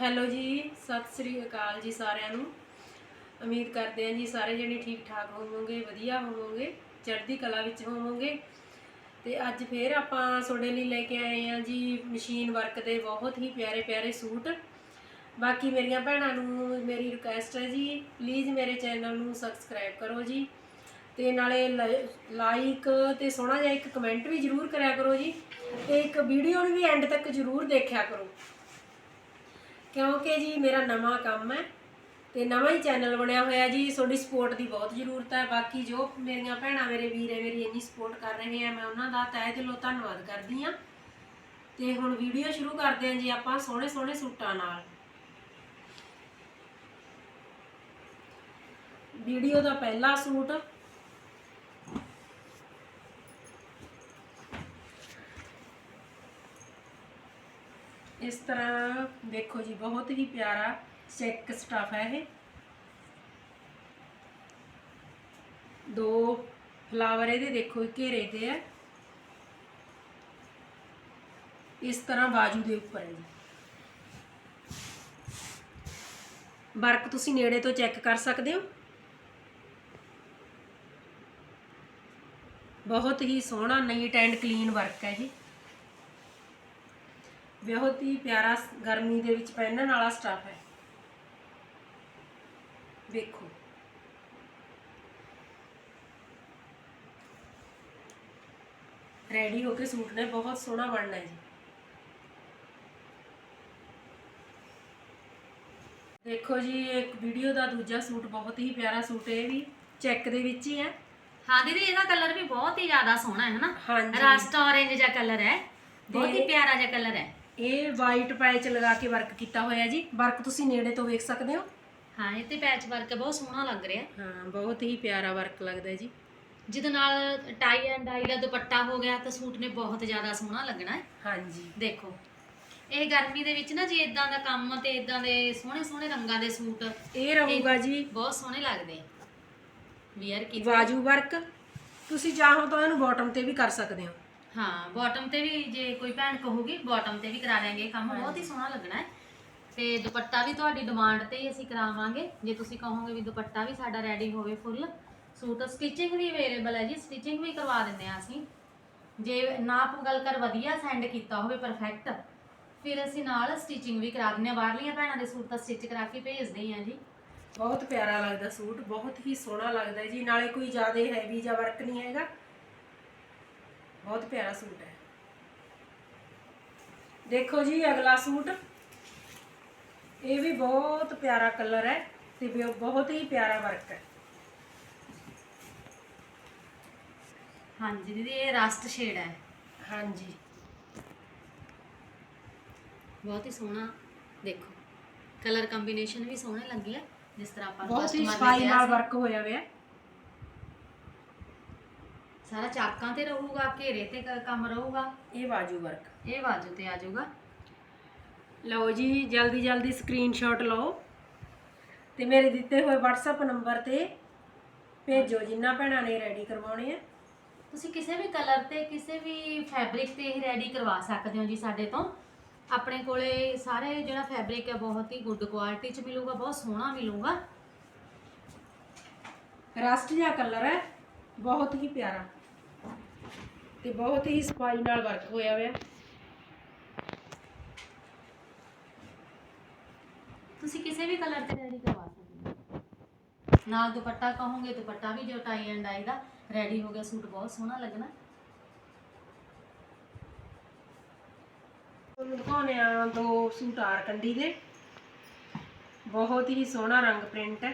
Hello ਜੀ, ਸਤਿ ਸ੍ਰੀ ਅਕਾਲ ਜੀ ਸਾਰਿਆਂ ਨੂੰ। ਉਮੀਦ ਕਰਦੇ ਹਾਂ ਜੀ ਸਾਰੇ ਜਣੇ ਠੀਕ ਠਾਕ ਹੋਵੋਗੇ, ਵਧੀਆ ਹੋਵੋਗੇ, ਚੜ੍ਹਦੀ ਕਲਾ ਵਿੱਚ ਹੋਵੋਗੇ। ਤੇ ਅੱਜ ਫੇਰ ਆਪਾਂ ਤੁਹਾਡੇ ਲਈ ਲੈ ਕੇ ਆਏ ਹਾਂ ਜੀ ਮਸ਼ੀਨ ਵਰਕ ਦੇ ਬਹੁਤ ਹੀ ਪਿਆਰੇ ਪਿਆਰੇ ਸੂਟ। ਬਾਕੀ ਮੇਰੀਆਂ ਭੈਣਾਂ ਨੂੰ ਮੇਰੀ ਰਿਕੁਐਸਟ ਹੈ ਜੀ ਪਲੀਜ਼ ਮੇਰੇ ਚੈਨਲ ਨੂੰ ਸਬਸਕ੍ਰਾਈਬ ਕਰੋ ਜੀ। ਤੇ ਨਾਲੇ ਲਾਈਕ ਤੇ ਸੋਹਣਾ ਜਿਹਾ ਇੱਕ ਕਮੈਂਟ ਵੀ ਜ਼ਰੂਰ ਕਰਿਆ ਕਰੋ ਜੀ। ਤੇ ਇੱਕ ਵੀਡੀਓ ਨੂੰ ਵੀ ਐਂਡ ਤੱਕ ਜ਼ਰੂਰ ਦੇਖਿਆ ਕਰੋ। ਕਿਉਂਕਿ ਜੀ ਮੇਰਾ ਨਵਾਂ ਕੰਮ ਹੈ ਤੇ ਨਵਾਂ ਹੀ ਚੈਨਲ ਬਣਿਆ ਹੋਇਆ ਜੀ, ਤੁਹਾਡੀ ਸਪੋਰਟ ਦੀ ਬਹੁਤ ਜ਼ਰੂਰਤ ਹੈ। ਬਾਕੀ ਜੋ ਮੇਰੀਆਂ ਭੈਣਾਂ, ਮੇਰੇ ਵੀਰ ਹੈ, ਮੇਰੀ ਇੰਨੀ ਸਪੋਰਟ ਕਰ ਰਹੇ ਆ ਮੈਂ ਉਹਨਾਂ ਦਾ ਤਹਿ ਦਿਲੋਂ ਧੰਨਵਾਦ ਕਰਦੀ ਆ ਤੇ ਹੁਣ ਵੀਡੀਓ ਸ਼ੁਰੂ ਕਰਦੇ ਹਾਂ ਜੀ ਆਪਾਂ ਸੋਹਣੇ ਸੋਹਣੇ ਸੂਟਾਂ ਨਾਲ। ਵੀਡੀਓ ਦਾ ਪਹਿਲਾ ਸੂਟ ਇਸ ਤਰ੍ਹਾਂ ਦੇਖੋ ਜੀ, ਬਹੁਤ ਹੀ ਪਿਆਰਾ ਚੈੱਕ ਸਟਫ ਹੈ ਇਹ। ਦੋ ਫਲਾਵਰ ਇਹਦੇ ਦੇਖੋ ਘੇਰੇ ਤੇ ਹੈ। ਇਸ ਤਰ੍ਹਾਂ ਬਾਜੂ ਦੇ ਉੱਪਰ ਹੈ ਜੀ। ਵਰਕ ਤੁਸੀਂ ਨੇੜੇ ਤੋਂ ਚੈੱਕ ਕਰ ਸਕਦੇ ਹੋ। ਬਹੁਤ ਹੀ ਸੋਹਣਾ ਨੀਟ ਐਂਡ ਕਲੀਨ ਵਰਕ ਹੈ ਜੀ। ਬਹੁਤ ਹੀ ਪਿਆਰਾ ਗਰਮੀ ਦੇ ਵਿੱਚ ਪਹਿਨਣ ਵਾਲਾ ਸਟਫ ਹੈ। ਵੇਖੋ। ਰੈਡੀ ਹੋ ਕੇ ਸੂਟ ਨੇ ਬਹੁਤ ਸੋਹਣਾ ਬਣਨਾ ਹੈ ਜੀ। ਦੇਖੋ ਜੀ ਇੱਕ ਵੀਡੀਓ ਦਾ ਦੂਜਾ ਸੂਟ ਬਹੁਤ ਹੀ ਪਿਆਰਾ ਸੂਟ ਹੈ ਇਹ ਵੀ ਚੈੱਕ ਦੇ ਵਿੱਚ ਹੀ ਹੈ। ਹਾਂ ਦੀਦੀ ਇਹਦਾ ਕਲਰ ਵੀ ਬਹੁਤ ਹੀ ਜ਼ਿਆਦਾ ਸੋਹਣਾ ਹੈ ਹਨਾ? ਹਾਂਜੀ। ਰਸਟ orange ਜਿਹਾ ਕਲਰ ਹੈ। ਬਹੁਤ ਹੀ ਪਿਆਰਾ ਜਿਹਾ ਕਲਰ ਹੈ। ਇਹ ਵਾਈਟ ਪੈਚ ਲਗਾ ਕੇ ਵਰਕ ਕੀਤਾ ਹੋਇਆ ਜੀ। ਵਰਕ ਤੁਸੀਂ ਨੇੜੇ ਤੋਂ ਵੇਖ ਸਕਦੇ ਹੋ। ਹਾਂ ਇਹ ਤੇ ਪੈਚ ਵਰਕ ਬਹੁਤ ਸੋਹਣਾ ਲੱਗ ਰਿਹਾ। ਹਾਂ ਬਹੁਤ ਹੀ ਪਿਆਰਾ ਵਰਕ ਲੱਗਦਾ ਜੀ। ਜਿਹਦੇ ਨਾਲ ਟਾਈ ਐਂਡ ਡਾਈ ਦਾ ਦੁਪੱਟਾ ਹੋ ਗਿਆ ਤਾਂ ਸੂਟ ਨੇ ਬਹੁਤ ਜ਼ਿਆਦਾ ਸੋਹਣਾ ਲੱਗਣਾ ਹੈ। ਹਾਂਜੀ। ਦੇਖੋ ਇਹ ਗਰਮੀ ਦੇ ਵਿੱਚ ਨਾ ਜੀ ਇਦਾਂ ਦਾ ਕੰਮ ਤੇ ਇਦਾਂ ਦੇ ਸੋਹਣੇ ਸੋਹਣੇ ਰੰਗਾਂ ਦੇ ਸੂਟ ਇਹ ਰਹੂਗਾ ਜੀ। ਬਹੁਤ ਸੋਹਣੇ ਲੱਗਦੇ। ਵੀਅਰ ਕੀ ਬਾਜੂ ਵਰਕ ਤੁਸੀਂ ਚਾਹੋ ਤਾਂ ਇਹਨੂੰ ਬਾਟਮ ਤੇ ਵੀ ਕਰ ਸਕਦੇ ਹੋ। ਹਾਂ ਬਾਟਮ ਤੇ ਵੀ ਜੇ ਕੋਈ ਭੈਣ ਕਹੂਗੀ ਬਾਟਮ ਤੇ ਵੀ ਕਰਾ ਲਾਂਗੇ ਕੰਮ। ਬਹੁਤ ਹੀ ਸੋਹਣਾ ਲੱਗਣਾ ਹੈ। ਤੇ ਦੁਪੱਟਾ ਵੀ ਤੁਹਾਡੀ ਡਿਮਾਂਡ ਤੇ ਹੀ ਅਸੀਂ ਕਰਾਵਾਂਗੇ। ਜੇ ਤੁਸੀਂ ਕਹੋਗੇ ਵੀ ਦੁਪੱਟਾ ਵੀ ਸਾਡਾ ਰੈਡੀ ਹੋਵੇ ਫੁੱਲ ਸੂਟ ਸਟਿਚਿੰਗ ਵੀ ਅਵੇਲੇਬਲ ਹੈ ਜੀ। ਸਟਿਚਿੰਗ ਵੀ ਕਰਵਾ ਦਿੰਦੇ ਆ ਅਸੀਂ। ਜੇ ਨਾਪ ਗੱਲ ਕਰ ਵਧੀਆ ਸੈਂਡ ਕੀਤਾ ਹੋਵੇ ਪਰਫੈਕਟ ਫਿਰ ਅਸੀਂ ਨਾਲ ਸਟਿਚਿੰਗ ਵੀ ਕਰਾ ਦਿੰਦੇ ਆ ਬਾਹਰਲੀਆਂ ਭੈਣਾਂ ਦੇ ਸੂਟ ਤਾਂ ਸਟਿਚ ਕਰਾ ਕੇ ਭੇਜਦੇ ਆ ਜੀ। ਬਹੁਤ ਪਿਆਰਾ ਲੱਗਦਾ ਸੂਟ ਬਹੁਤ ਹੀ ਸੋਹਣਾ ਲੱਗਦਾ ਜੀ। ਨਾਲੇ ਕੋਈ ਜ਼ਿਆਦਾ ਹੈਵੀ ਜਾਂ ਵਰਕ ਨਹੀਂ ਹੈਗਾ। ਬਹੁਤ ਪਿਆਰਾ ਸੂਟ ਹੈ। ਦੇਖੋ ਜੀ ਅਗਲਾ ਸੂਟ। ਇਹ ਵੀ ਬਹੁਤ ਪਿਆਰਾ ਕਲਰ ਹੈ ਤੇ ਵੀ ਬਹੁਤ ਹੀ ਪਿਆਰਾ ਵਰਕ ਹੈ। ਹਾਂਜੀ ਦੀਦੀ ਇਹ ਰਸਟ ਸ਼ੇਡ ਹੈ। ਹਾਂਜੀ। ਬਹੁਤ ਹੀ ਸੋਹਣਾ ਦੇਖੋ। ਕਲਰ ਕੰਬੀਨੇਸ਼ਨ ਵੀ ਸੋਹਣੇ ਲੱਗੇ ਆ ਜਿਸ ਤਰ੍ਹਾਂ ਆਪਾਂ ਬਹੁਤ ਹੀ ਸਫ਼ਾਈ ਨਾਲ। ਵਰਕ ਹੋਇਆ ਹੋਇਆ ਹੈ। ਸਾਰਾ ਚਾਕਾਂ ਤੇ ਰਹੂਗਾ ਘੇਰੇ ਤੇ ਕ- ਕੰਮ ਰਹੂਗਾ। ਇਹ ਬਾਜੂ ਵਰਕ। ਇਹ ਬਾਜੂ ਤੇ ਆ ਜਾਊਗਾ ਲਓ ਜੀ ਜਲਦੀ ਜਲਦੀ ਸਕਰੀਨਸ਼ਾਟ ਲਓ। ਤੇ ਮੇਰੇ ਦਿੱਤੇ ਹੋਏ WhatsApp ਨੰਬਰ ਤੇ ਭੇਜੋ ਜਿੰਨਾ ਭੈਣਾਂ ਨੇ ਰੈਡੀ ਕਰਵਾਉਣੇ ਆ। ਤੁਸੀਂ ਕਿਸੇ ਵੀ ਕਲਰ ਤੇ ਕਿਸੇ ਵੀ ਫੈਬਰਿਕ ਤੇ ਇਹ ਰੈਡੀ ਕਰਵਾ ਸਕਦੇ ਹੋ ਜੀ ਸਾਡੇ ਤੋਂ। ਆਪਣੇ ਕੋਲੇ ਸਾਰੇ ਜਿਹੜਾ ਫੈਬਰਿਕ ਹੈ ਬਹੁਤ ਹੀ ਗੁੱਡ ਕੁਆਲਿਟੀ ਚ ਮਿਲੂਗਾ ਬਹੁਤ ਸੋਹਣਾ ਮਿਲੂਗਾ। ਰਸਟ ਜਿਹਾ ਕਲਰ ਹੈ ਬਹੁਤ ਹੀ ਪਿਆਰਾ। ਤੇ ਬਹੁਤ ਹੀ ਸਫ਼ਾਈ ਨਾਲ ਵਰਕ ਹੋਇਆ ਹੋਇਆ ਤੁਸੀਂ ਕਿਸੇ ਵੀ ਕਲਰ ਤੇ ਰੈਡੀ ਕਰਵਾ ਸਕਦੇ ਹੋ। ਨਾਲ ਦੁਪੱਟਾ ਕਹੋਗੇ ਦੁਪੱਟਾ ਵੀ ਜੋ ਟਾਈ ਐਂਡ ਡਾਈ ਦਾ ਰੈਡੀ ਹੋ ਗਿਆ ਸੂਟ ਬਹੁਤ ਸੋਹਣਾ ਲੱਗਣਾ। ਤੁਹਾਨੂੰ ਦਿਖਾਉਣੇ ਆ ਦੋ ਸੂਟ ਆਰ ਕੰਡੀ ਦੇ। ਬਹੁਤ ਹੀ ਸੋਹਣਾ ਰੰਗ ਪ੍ਰਿੰਟ ਹੈ।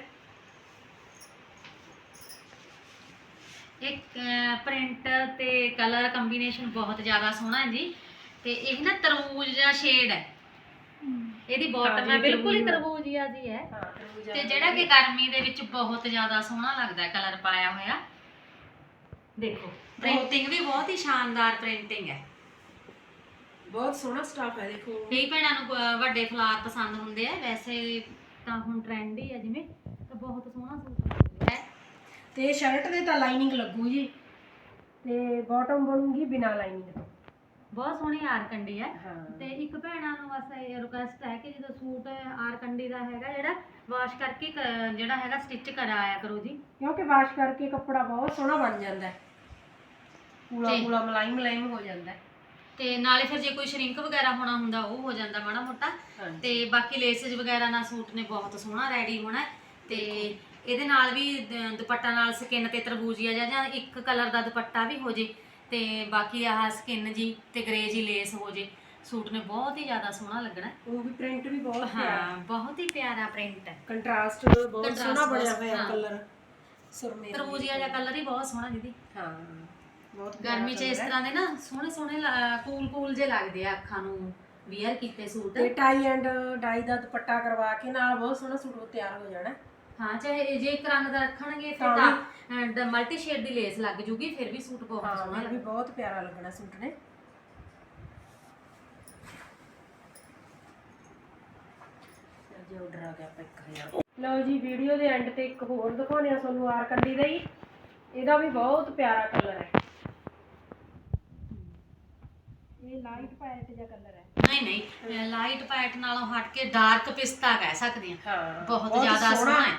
ਇੱਕ ਪ੍ਰਿੰਟ ਤੇ ਕਲਰ ਕੰਬੀਨੇਸ਼ਨ ਬਹੁਤ ਜ਼ਿਆਦਾ ਸੋਹਣਾ ਹੈ ਜੀ। ਤੇ ਇਹ ਨਾ ਤਰਬੂਜ ਜਿਹਾ ਸ਼ੇਡ ਹੈ। ਇਹਦੀ ਬਾਟਮ ਹੈ ਬਿਲਕੁਲ ਹੀ ਤਰਬੂਜ। ਤਰਬੂਜੀਆ ਜੀ ਹੈ। ਹਾਂ ਤਰਬੂਜਾ ਤੇ ਜਿਹੜਾ ਕਿ ਗਰਮੀ ਦੇ ਵਿੱਚ ਬਹੁਤ ਜ਼ਿਆਦਾ ਸੋਹਣਾ ਲੱਗਦਾ ਹੈ ਕਲਰ ਪਾਇਆ ਹੋਇਆ। ਦੇਖੋ ਪ੍ਰਿੰਟਿੰਗ ਵੀ ਬਹੁਤ ਹੀ ਸ਼ਾਨਦਾਰ ਪ੍ਰਿੰਟਿੰਗ ਹੈ। ਬਹੁਤ ਸੋਹਣਾ ਸਟਾਫ ਹੈ ਦੇਖੋ। ਕਈ ਭੈਣਾਂ ਨੂੰ ਵੱਡੇ ਫਲਾਰ ਪਸੰਦ ਹੁੰਦੇ ਆ। ਵੈਸੇ ਤਾਂ ਹੁਣ ਟ੍ਰੈਂਡ ਹੀ ਹੈ ਜਿਵੇਂ ਤਾਂ ਬਹੁਤ ਸੋਹਣਾ ਸੂਟ ਹੈ। ਤੇ ਸ਼ਰਟ ਦੇ ਤਾਂ ਲਾਈਨਿੰਗ ਲੱਗੂ ਜੀ। ਤੇ ਬਾਟਮ ਬਣੂਗੀ ਬਿਨਾ ਲਾਈਨਿੰਗ ਤੋਂ। ਬਹੁਤ ਸੋਹਣੀ ਆਰਕੰਡੀ ਹੈ। ਹਾਂ। ਤੇ ਇੱਕ ਭੈਣਾਂ ਨੂੰ ਬਸ ਇਹ ਰਿਕੁਐਸਟ ਹੈ ਕਿ ਜਦੋਂ ਸੂਟ ਆਰਕੰਡੀ ਦਾ ਹੈਗਾ ਜਿਹੜਾ ਵਾਸ਼ ਕਰਕੇ ਕ- ਜਿਹੜਾ ਹੈਗਾ ਸਟਿਚ ਕਰਾਇਆ ਕਰੋ ਜੀ। ਕਿਉਂਕਿ ਵਾਸ਼ ਕਰਕੇ ਕੱਪੜਾ ਬਹੁਤ ਸੋਹਣਾ ਬਣ ਜਾਂਦਾ ਹੈ। ਪੂਲਾ ਤੇ- ਪੂਲਾ ਮਲਾਈਮ ਮਲਾਈਮ ਹੋ ਜਾਂਦਾ ਹੈ। ਤੇ ਨਾਲੇ ਫਿਰ ਜੇ ਕੋਈ ਸ਼ਰਿੰਕ ਵਗੈਰਾ ਹੋਣਾ ਹੁੰਦਾ ਉਹ ਹੋ ਜਾਂਦਾ ਮਾੜਾ ਮੋਟਾ। ਹਾਂਜੀ। ਤੇ ਬਾਕੀ ਲੇਸਿਸ ਵਗੈਰਾ ਨਾਲ ਸੂਟ ਨੇ ਬਹੁਤ ਸੋਹਣਾ ਰੈਡੀ ਹੋਣਾ ਹੈ। ਤੇ ਇਹਦੇ ਨਾਲ ਵੀ ਦ- ਦੁਪੱਟਾ ਨਾਲ ਸਕਿਨ ਤੇ ਤਰਬੂਜੀਆ ਜਾਂ ਜਾਂ ਇੱਕ ਕਲਰ ਦਾ ਦੁਪੱਟਾ ਵੀ ਹੋ ਜੇ ਤੇ ਬਾਕੀ ਆਹ ਸਕਿਨ ਜੀ ਤੇ ਗ੍ਰੇ ਜੀ ਲੇਸ ਹੋ ਜੇ ਸੂਟ ਨੇ ਬਹੁਤ ਹੀ ਜ਼ਿਆਦਾ ਸੋਹਣਾ ਲੱਗਣਾ ਹੈ। ਉਹ ਵੀ ਪ੍ਰਿੰਟ ਵੀ ਬਹੁਤ ਹਾਂ ਬਹੁਤ ਹੀ ਪਿਆਰਾ ਪ੍ਰਿੰਟ ਹੈ ਕੰਟਰਾਸਟ ਬਹੁਤ Contrast ਸੋਹਣਾ ਬਣਿਆ ਬਹੁਤ- ਹੋਇਆ ਹਾਂ। ਕਲਰ ਸੁਰਮੇ। ਤਰਬੂਜੀਆ ਜਿਹਾ ਕਲਰ ਹੀ ਬਹੁਤ ਸੋਹਣਾ ਦੀਦੀ ਹਾਂ ਬਹੁਤ ਪਿਆਰਾ ਗਰਮੀ 'ਚ ਇਸ colour ਹੈ। ਤਰ੍ਹਾਂ ਦੇ ਨਾ ਸੋਹਣੇ ਸੋਹਣੇ ਕੂਲ ਕੂਲ ਜੇ ਲੱਗਦੇ ਆ ਅੱਖਾਂ ਨੂੰ ਵੀਅਰ ਕੀਤੇ ਸੂਟ ਤੇ ਟਾਈ ਐਂਡ ਡਾਈ ਦਾ ਦੁਪੱਟਾ ਕਰਵਾ ਕੇ ਨਾਲ ਬਹੁਤ ਸੋਹਣਾ ਸੂਟ ਉਹ ਤਿਆਰ ਹੋ ਜਾਣਾ ਹਾਂ ਚਾਹੇ ਜੇ ਇੱਕ ਰੰਗ ਦਾ ਰੱਖਣਗੇ ਫਿਰ ਤਾਂ ਤਾਂ ਮਲਟੀ ਸ਼ੇਡ ਦੀ ਲੇਸ ਲੱਗ ਜੂਗੀ ਫਿਰ ਵੀ ਸੂਟ ਬਹੁਤ ਹਾਂ ਸੋਹਣਾ ਇਹ ਵੀ ਬਹੁਤ ਪਿਆਰਾ ਲੱਗਣਾ ਸੂਟ ਨੇ। ਜੇ ਆਰਡਰ ਆ ਗਿਆ ਆਪਾਂ 1000 ਲਓ ਜੀ ਵੀਡੀਓ ਦੇ ਐਂਡ ਤੇ ਇੱਕ ਹੋਰ ਦਿਖਾਉਂਦੇ ਆ ਤੁਹਾਨੂੰ ਆਰਕੰਡੀ ਦਾ ਹੀ। ਇਹਦਾ ਵੀ ਬਹੁਤ ਪਿਆਰਾ ਕਲਰ ਹੈ। ਇਹ ਲਾਈਟ ਪੈਰਟ ਜਿਹਾ ਕਲਰ ਹੈ। ਨਹੀਂ ਨਹੀਂ। ਲਾਈਟ ਪੈਟ ਨਾਲੋਂ ਹਟ ਕੇ ਡਾਰਕ ਪਿਸਤਾ ਕਹਿ ਸਕਦੇ ਹਾਂ ਹਾਂ ਬਹੁਤ ਜ਼ਿਆਦਾ ਸੋਹਣਾ। ਹੈ।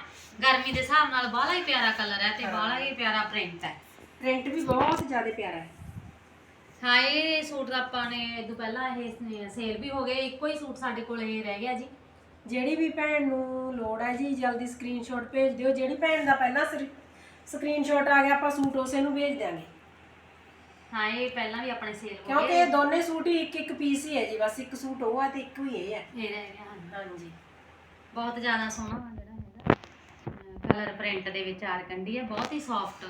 ਗਰਮੀ ਦੇ ਹਿਸਾਬ ਨਾਲ ਬਾਹਲਾ ਹੀ ਪਿਆਰਾ ਕਲਰ ਹੈ ਤੇ ਬਾਹਲਾ ਹੀ ਪਿਆਰਾ ਪ੍ਰਿੰਟ ਹੈ। ਪ੍ਰਿੰਟ ਵੀ ਬਹੁਤ ਜ਼ਿਆਦਾ ਪਿਆਰਾ ਹੈ। ਹਾਂ ਇਹ ਸੂਟ ਦਾ ਆਪਾਂ ਨੇ ਤੋਂ ਪਹਿਲਾਂ ਇਹ ਸੇਲ ਵੀ ਹੋ ਗਏ ਇੱਕੋ ਹੀ ਸੂਟ ਸਾਡੇ ਕੋਲ ਇਹ ਰਹਿ ਗਿਆ ਜੀ। ਜਿਹੜੀ ਵੀ ਭੈਣ ਨੂੰ ਲੋੜ ਹੈ ਜੀ ਜਲਦੀ ਸਕਰੀਨਸ਼ਾਟ ਭੇਜ ਦਿਓ। ਜਿਹੜੀ ਭੈਣ ਦਾ ਪਹਿਲਾਂ ਸਕਰੀਨਸ਼ਾਟ ਆ ਗਿਆ ਆਪਾਂ ਸੂਟ ਉਸੇ ਨੂੰ ਭੇਜ ਦਿਆਂਗੇ। ਹਾਂ ਇਹ ਪਹਿਲਾਂ ਵੀ ਆਪਣੇ ਸੇਲ ਹੋ ਕਿਉਂਕਿ ਇਹ ਦੋਨੇ ਸੂਟ ਹੀ ਇੱਕ ਇੱਕ ਪੀਸ ਹੀ ਹੈ ਜੀ ਬਸ ਇੱਕ ਸੂਟ ਉਹ ਹੈ ਤੇ ਇੱਕ ਹੀ ਇਹ ਹੈ। ਇਹ ਰਹਿ ਗਿਆ ਹਾਂਜੀ। ਹਾਂਜੀ। ਬਹੁਤ ਜ਼ਿਆਦਾ ਸੋਹਣਾ ਵਾ ਜਿਹੜਾ ਹੈਗਾ। ਕਲਰ ਪ੍ਰਿੰਟ ਦੇ ਵਿੱਚ ਆਰਕੰਡੀ ਹੈ ਬਹੁਤ ਹੀ ਸੌਫਟ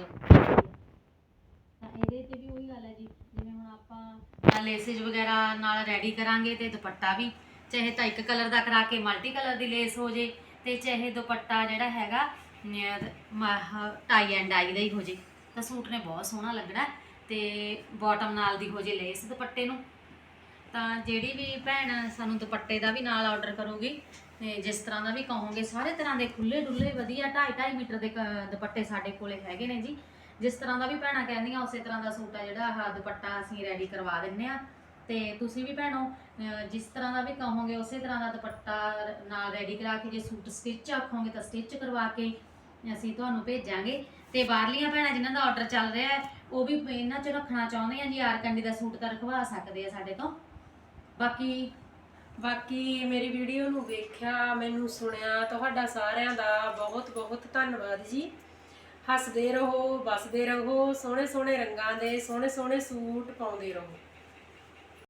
ਤਾਂ ਇਹਦੇ ਤੇ ਵੀ ਉਹੀ ਗੱਲ ਹੈ ਜੀ ਜਿਵੇਂ ਹੁਣ ਆਪਾਂ ਲੇਸਿਸ ਵਗੈਰਾ ਨਾਲ ਰੈਡੀ ਕਰਾਂਗੇ ਤੇ ਦੁਪੱਟਾ ਵੀ ਚਾਹੇ ਤਾਂ ਇੱਕ ਕਲਰ ਦਾ ਕਰਾ ਕੇ ਮਲਟੀ ਕਲਰ ਦੀ ਲੇਸ ਹੋ ਜੇ ਤੇ ਚਾਹੇ ਦੁਪੱਟਾ ਜਿਹੜਾ ਹੈਗਾ ਟਾਈ ਐਂਡ ਡਾਈ ਦਾ ਹੀ ਹੋ ਜੇ। ਤਾਂ ਸੂਟ ਨੇ ਬਹੁਤ ਸੋਹਣਾ ਲੱਗਣਾ। ਹੈ ਤੇ ਬਾਟਮ ਨਾਲ ਦੀ ਹੋ ਜੇ ਲੇਸ ਦੁਪੱਟੇ ਨੂੰ। ਤਾਂ ਜਿਹੜੀ ਵੀ ਭੈਣ ਸਾਨੂੰ ਦੁਪੱਟੇ ਦਾ ਵੀ ਨਾਲ ਆਰਡਰ ਕਰੂਗੀ, ਤੇ ਜਿਸ ਤਰ੍ਹਾਂ ਦਾ ਵੀ ਕਹੋਗੇ, ਸਾਰੇ ਤਰ੍ਹਾਂ ਦੇ ਖੁੱਲੇ ਡੁੱਲੇ ਵਧੀਆ 2.5 2.5 ਮੀਟਰ ਦੇ ਕ- ਦੁਪੱਟੇ ਸਾਡੇ ਕੋਲੇ ਹੈਗੇ ਨੇ ਜੀ। ਜਿਸ ਤਰ੍ਹਾਂ ਦਾ ਵੀ ਭੈਣਾਂ ਕਹਿੰਦੀਆਂ, ਉਸੇ ਤਰ੍ਹਾਂ ਦਾ ਸੂਟ ਆ ਜਿਹੜਾ, ਆਹ ਦੁਪੱਟਾ ਅਸੀਂ ਰੈਡੀ ਕਰਵਾ ਦਿੰਨੇ ਆ। ਤੇ ਤੁਸੀਂ ਵੀ ਭੈਣੋ ਜਿਸ ਤਰ੍ਹਾਂ ਦਾ ਵੀ ਕਹੋਗੇ, ਉਸੇ ਤਰ੍ਹਾਂ ਦਾ ਦੁਪੱਟਾ ਨਾਲ ਰੈਡੀ ਕਰਾ ਕੇ ਜੇ ਸੂਟ ਸਟਿਚ ਆਖੋਗੇ ਤਾਂ ਸਟਿਚ ਕਰਵਾ ਕੇ ਅਸੀਂ ਤੁਹਾਨੂੰ ਭੇਜਾਂਗੇ। ਤੇ ਬਾਹਰਲੀਆਂ ਭੈਣਾਂ ਜਿਨ੍ਹਾਂ ਦਾ ਆਰਡਰ ਚੱਲ ਰਿਹਾ ਹੈ, ਉਹ ਵੀ ਇਹਨਾਂ 'ਚ ਰੱਖਣਾ ਚਾਹੁੰਦੇ ਆ ਜੀ ਆਰਕੰਡੀ ਦਾ ਸੂਟ ਤਾਂ ਰਖਵਾ ਸਕਦੇ ਆ ਸਾਡੇ ਤੋਂ। ਬਾਕੀ ਬਾਕੀ ਮੇਰੀ ਵੀਡੀਓ ਨੂੰ ਵੇਖਿਆ, ਮੈਨੂੰ ਸੁਣਿਆ, ਤੁਹਾਡਾ ਸਾਰਿਆਂ ਦਾ ਬਹੁਤ ਬਹੁਤ ਧੰਨਵਾਦ ਜੀ। ਹੱਸਦੇ ਰਹੋ, ਵਸਦੇ ਰਹੋ, ਸੋਹਣੇ ਸੋਹਣੇ ਰੰਗਾਂ ਦੇ, ਸੋਹਣੇ ਸੋਹਣੇ ਸੂਟ ਪਾਉਂਦੇ ਰਹੋ।